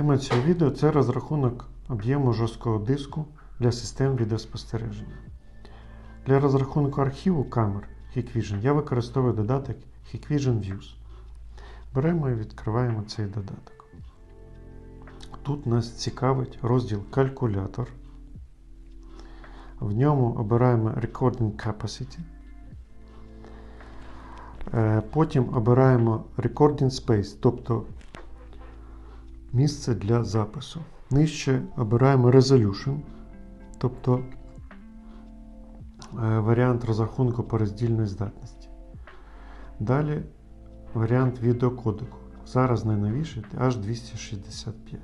Тема цього відео це розрахунок об'єму жорсткого диску для систем відеоспостереження. Для розрахунку архіву камер Hikvision я використовую додаток Hikvision Views. Беремо і відкриваємо цей додаток. Тут нас цікавить розділ Калькулятор. В ньому обираємо Recording Capacity. Е, Потім обираємо Recording Space, тобто місце для запису. Нижче обираємо Resolution, тобто е, варіант розрахунку по роздільної здатності. Далі варіант відеокодеку. Зараз найновіший H265.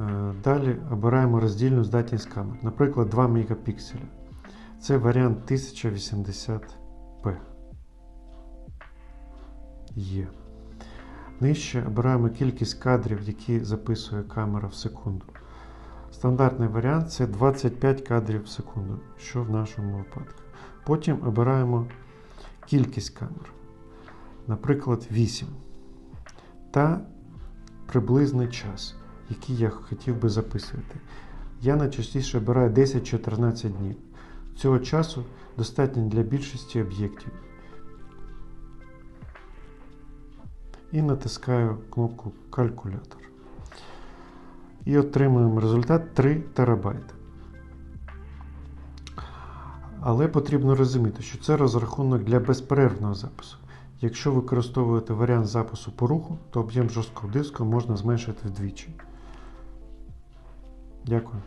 Е, Далі обираємо роздільну здатність камер, наприклад, 2 мегапікселя. Це варіант 1080p. Є. Нижче обираємо кількість кадрів, які записує камера в секунду. Стандартний варіант це 25 кадрів в секунду, що в нашому випадку. Потім обираємо кількість камер, наприклад, 8. Та приблизний час, який я хотів би записувати. Я найчастіше обираю 10-14 днів. Цього часу достатньо для більшості об'єктів. І натискаю кнопку Калькулятор. І отримуємо результат 3 терабайти. Але потрібно розуміти, що це розрахунок для безперервного запису. Якщо використовуєте варіант запису по руху, то об'єм жорсткого диску можна зменшити вдвічі. Дякую.